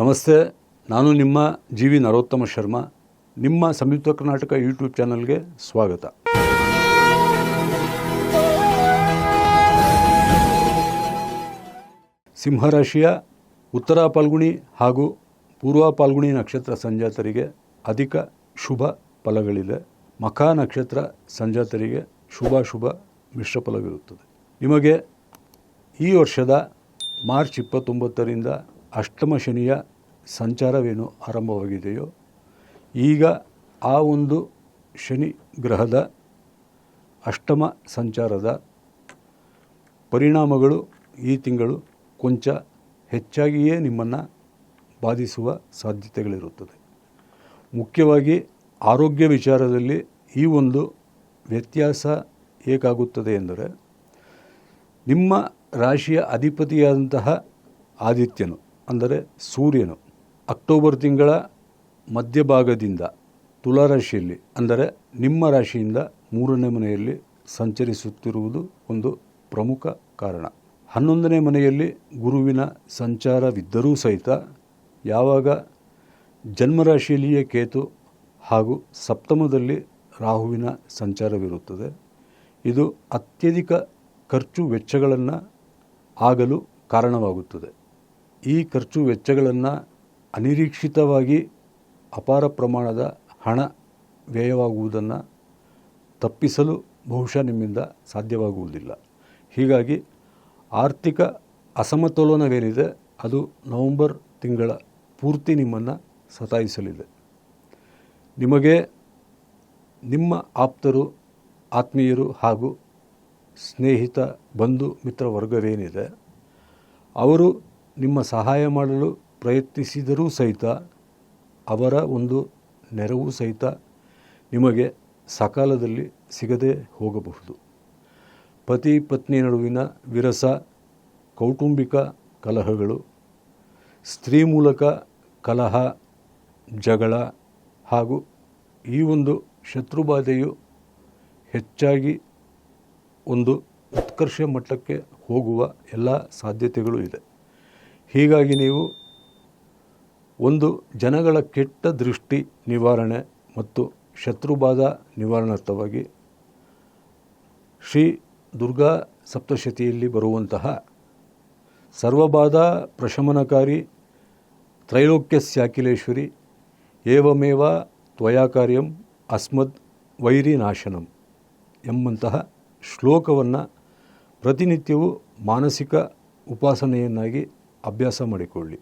ನಮಸ್ತೆ, ನಾನು ನಿಮ್ಮ ಜಿ ವಿ ನರೋತ್ತಮ ಶರ್ಮಾ. ನಿಮ್ಮ ಸಂಯುಕ್ತ ಕರ್ನಾಟಕ ಯೂಟ್ಯೂಬ್ ಚಾನಲ್ಗೆ ಸ್ವಾಗತ. ಸಿಂಹರಾಶಿಯ ಉತ್ತರ ಪಾಲ್ಗುಣಿ ಹಾಗೂ ಪೂರ್ವ ಪಾಲ್ಗುಣಿ ನಕ್ಷತ್ರ ಸಂಜಾತರಿಗೆ ಅಧಿಕ ಶುಭ ಫಲಗಳಿದೆ. ಮಖ ನಕ್ಷತ್ರ ಸಂಜಾತರಿಗೆ ಶುಭಾಶುಭ ಮಿಶ್ರ ಫಲವಿರುತ್ತದೆ. ನಿಮಗೆ ಈ ವರ್ಷದ ಮಾರ್ಚ್ ಇಪ್ಪತ್ತೊಂಬತ್ತರಿಂದ ಅಷ್ಟಮ ಶನಿಯ ಸಂಚಾರವೇನು ಆರಂಭವಾಗಿದೆಯೋ, ಈಗ ಆ ಒಂದು ಶನಿ ಗ್ರಹದ ಅಷ್ಟಮ ಸಂಚಾರದ ಪರಿಣಾಮಗಳು ಈ ತಿಂಗಳು ಕೊಂಚ ಹೆಚ್ಚಾಗಿಯೇ ನಿಮ್ಮನ್ನು ಬಾಧಿಸುವ ಸಾಧ್ಯತೆಗಳಿರುತ್ತದೆ. ಮುಖ್ಯವಾಗಿ ಆರೋಗ್ಯ ವಿಚಾರದಲ್ಲಿ ಈ ಒಂದು ವ್ಯತ್ಯಾಸ ಏಕಾಗುತ್ತದೆ ಎಂದರೆ, ನಿಮ್ಮ ರಾಶಿಯ ಅಧಿಪತಿಯಾದಂತಹ ಆದಿತ್ಯನು ಅಂದರೆ ಸೂರ್ಯನು ಅಕ್ಟೋಬರ್ ತಿಂಗಳ ಮಧ್ಯಭಾಗದಿಂದ ತುಲಾರಾಶಿಯಲ್ಲಿ ಅಂದರೆ ನಿಮ್ಮ ರಾಶಿಯಿಂದ ಮೂರನೇ ಮನೆಯಲ್ಲಿ ಸಂಚರಿಸುತ್ತಿರುವುದು ಒಂದು ಪ್ರಮುಖ ಕಾರಣ. ಹನ್ನೊಂದನೇ ಮನೆಯಲ್ಲಿ ಗುರುವಿನ ಸಂಚಾರವಿದ್ದರೂ ಸಹಿತ ಯಾವಾಗ ಜನ್ಮರಾಶಿಯಲ್ಲಿಯೇ ಕೇತು ಹಾಗೂ ಸಪ್ತಮದಲ್ಲಿ ರಾಹುವಿನ ಸಂಚಾರವಿರುತ್ತದೆ, ಇದು ಅತ್ಯಧಿಕ ಖರ್ಚು ವೆಚ್ಚಗಳನ್ನು ಆಗಲು ಕಾರಣವಾಗುತ್ತದೆ. ಈ ಖರ್ಚು ವೆಚ್ಚಗಳನ್ನು ಅನಿರೀಕ್ಷಿತವಾಗಿ ಅಪಾರ ಪ್ರಮಾಣದ ಹಣ ವ್ಯಯವಾಗುವುದನ್ನು ತಪ್ಪಿಸಲು ಬಹುಶಃ ನಿಮ್ಮಿಂದ ಸಾಧ್ಯವಾಗುವುದಿಲ್ಲ. ಹೀಗಾಗಿ ಆರ್ಥಿಕ ಅಸಮತೋಲನವೇನಿದೆ, ಅದು ನವೆಂಬರ್ ತಿಂಗಳ ಪೂರ್ತಿ ನಿಮ್ಮನ್ನು ಸತಾಯಿಸಲಿದೆ. ನಿಮಗೆ ನಿಮ್ಮ ಆಪ್ತರು, ಆತ್ಮೀಯರು ಹಾಗೂ ಸ್ನೇಹಿತ, ಬಂಧು ಮಿತ್ರ ವರ್ಗವೇನಿದೆ ಅವರು ನಿಮ್ಮ ಸಹಾಯ ಮಾಡಲು ಪ್ರಯತ್ನಿಸಿದರೂ ಸಹಿತ, ಅವರ ಒಂದು ನೆರವು ಸಹಿತ ನಿಮಗೆ ಸಕಾಲದಲ್ಲಿ ಸಿಗದೆ ಹೋಗಬಹುದು. ಪತಿ ಪತ್ನಿ ನಡುವಿನ ವಿರಸ, ಕೌಟುಂಬಿಕ ಕಲಹಗಳು, ಸ್ತ್ರೀ ಮೂಲಕ ಕಲಹ, ಜಗಳ ಹಾಗೂ ಈ ಒಂದು ಶತ್ರುಬಾಧೆಯು ಹೆಚ್ಚಾಗಿ ಒಂದು ಉತ್ಕರ್ಷ ಮಟ್ಟಕ್ಕೆ ಹೋಗುವ ಎಲ್ಲ ಸಾಧ್ಯತೆಗಳು ಇದೆ. ಹೀಗಾಗಿ ನೀವು ಒಂದು ಜನಗಳ ಕೆಟ್ಟ ದೃಷ್ಟಿ ನಿವಾರಣೆ ಮತ್ತು ಶತ್ರುಬಾಧ ನಿವಾರಣಾರ್ಥವಾಗಿ ಶ್ರೀ ದುರ್ಗಾ ಸಪ್ತಶತಿಯಲ್ಲಿ ಬರುವಂತಹ ಸರ್ವಬಾಧ ಪ್ರಶಮನಕಾರಿ ತ್ರೈಲೋಕ್ಯಸ್ಯಾಖಿಲೇಶ್ವರಿ ಏವಮೇವ ತ್ವಯಾ ಕಾರ್ಯಂ ಅಸ್ಮದ್ ವೈರಿ ನಾಶನಂ ಎಂಬಂತಹ ಶ್ಲೋಕವನ್ನು ಪ್ರತಿನಿತ್ಯವೂ ಮಾನಸಿಕ ಉಪಾಸನೆಯನ್ನಾಗಿ ಅಭ್ಯಾಸ ಮಾಡಿಕೊಳ್ಳಿ.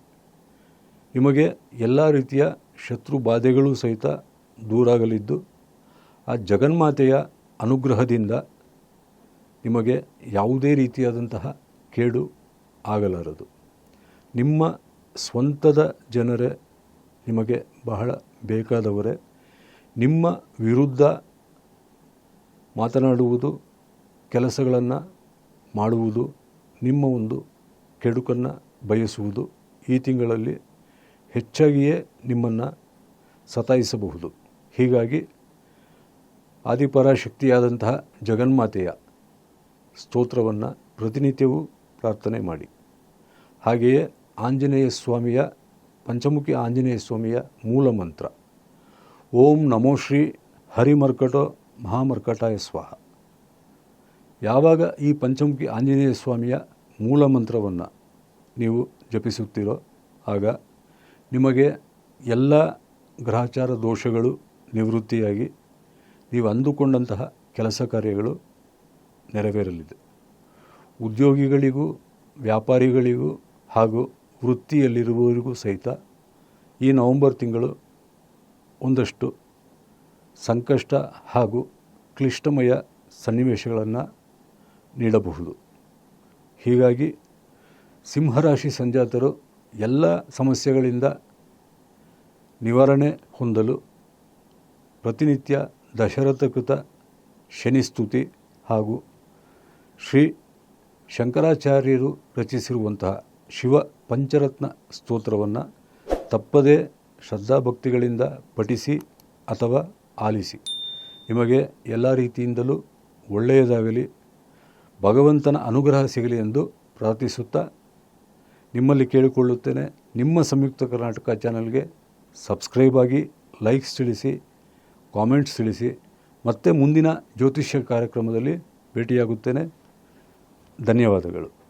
ನಿಮಗೆ ಎಲ್ಲ ರೀತಿಯ ಶತ್ರು ಬಾಧೆಗಳು ಸಹಿತ ದೂರಾಗಲಿದ್ದು, ಆ ಜಗನ್ಮಾತೆಯ ಅನುಗ್ರಹದಿಂದ ನಿಮಗೆ ಯಾವುದೇ ರೀತಿಯಾದಂತಹ ಕೇಡು ಆಗಲಾರದು. ನಿಮ್ಮ ಸ್ವಂತದ ಜನರೇ ನಿಮಗೆ ಬಹಳ ಬೇಕಾದವರೇ. ನಿಮ್ಮ ವಿರುದ್ಧ ಮಾತನಾಡುವುದು, ಕೆಲಸಗಳನ್ನು ಮಾಡುವುದು ನಿಮ್ಮ ಒಂದು ಕೆಡುಕನ್ನು ಬಯಸುವುದು ಈ ತಿಂಗಳಲ್ಲಿ ಹೆಚ್ಚಾಗಿಯೇ ನಿಮ್ಮನ್ನು ಸತಾಯಿಸಬಹುದು. ಹೀಗಾಗಿ ಆದಿಪರಾಶಕ್ತಿಯಾದಂತಹ ಜಗನ್ಮಾತೆಯ ಸ್ತೋತ್ರವನ್ನು ಪ್ರತಿನಿತ್ಯವೂ ಪ್ರಾರ್ಥನೆ ಮಾಡಿ. ಹಾಗೆಯೇ ಆಂಜನೇಯ ಸ್ವಾಮಿಯ, ಪಂಚಮುಖಿ ಆಂಜನೇಯ ಸ್ವಾಮಿಯ ಮೂಲ ಮಂತ್ರ, ಓಂ ನಮೋ ಶ್ರೀ ಹರಿಮರ್ಕಟೋ ಮಹಾಮರ್ಕಟಾಯ ಸ್ವಾಹ. ಯಾವಾಗ ಈ ಪಂಚಮುಖಿ ಆಂಜನೇಯ ಸ್ವಾಮಿಯ ಮೂಲ ಮಂತ್ರವನ್ನು ನೀವು ಜಪಿಸುತ್ತೀರೋ ಆಗ ನಿಮಗೆ ಎಲ್ಲ ಗ್ರಹಚಾರ ದೋಷಗಳು ನಿವೃತ್ತಿಯಾಗಿ ನೀವು ಅಂದುಕೊಂಡಂತಹ ಕೆಲಸ ಕಾರ್ಯಗಳು ನೆರವೇರಲಿದೆ. ಉದ್ಯೋಗಿಗಳಿಗೂ, ವ್ಯಾಪಾರಿಗಳಿಗೂ ಹಾಗೂ ವೃತ್ತಿಯಲ್ಲಿರುವವರಿಗೂ ಸಹಿತ ಈ ನವೆಂಬರ್ ತಿಂಗಳು ಒಂದಷ್ಟು ಸಂಕಷ್ಟ ಹಾಗೂ ಕ್ಲಿಷ್ಟಮಯ ಸನ್ನಿವೇಶಗಳನ್ನು ನೀಡಬಹುದು. ಹೀಗಾಗಿ ಸಿಂಹರಾಶಿ ಸಂಜಾತರು ಎಲ್ಲ ಸಮಸ್ಯೆಗಳಿಂದ ನಿವಾರಣೆ ಹೊಂದಲು ಪ್ರತಿನಿತ್ಯ ದಶರಥಕೃತ ಶನಿಸ್ತುತಿ ಹಾಗೂ ಶ್ರೀ ಶಂಕರಾಚಾರ್ಯರು ರಚಿಸಿರುವಂತಹ ಶಿವ ಪಂಚರತ್ನ ಸ್ತೋತ್ರವನ್ನು ತಪ್ಪದೇ ಶ್ರದ್ಧಾಭಕ್ತಿಗಳಿಂದ ಪಠಿಸಿ ಅಥವಾ ಆಲಿಸಿ. ನಿಮಗೆ ಎಲ್ಲ ರೀತಿಯಿಂದಲೂ ಒಳ್ಳೆಯದಾಗಲಿ, ಭಗವಂತನ ಅನುಗ್ರಹ ಸಿಗಲಿ ಎಂದು ಪ್ರಾರ್ಥಿಸುತ್ತಾ ನಿಮ್ಮಲ್ಲಿ ಕೇಳಿಕೊಳ್ಳುತ್ತೇನೆ, ನಿಮ್ಮ ಸಂಯುಕ್ತ ಕರ್ನಾಟಕ ಚಾನಲ್ಗೆ ಸಬ್ಸ್ಕ್ರೈಬ್ ಆಗಿ, ಲೈಕ್ಸ್ ತಿಳಿಸಿ, ಕಾಮೆಂಟ್ಸ್ ತಿಳಿಸಿ, ಮತ್ತೆ ಮುಂದಿನ ಜ್ಯೋತಿಷ್ಯ ಕಾರ್ಯಕ್ರಮದಲ್ಲಿ ಭೇಟಿಯಾಗುತ್ತೇನೆ. ಧನ್ಯವಾದಗಳು.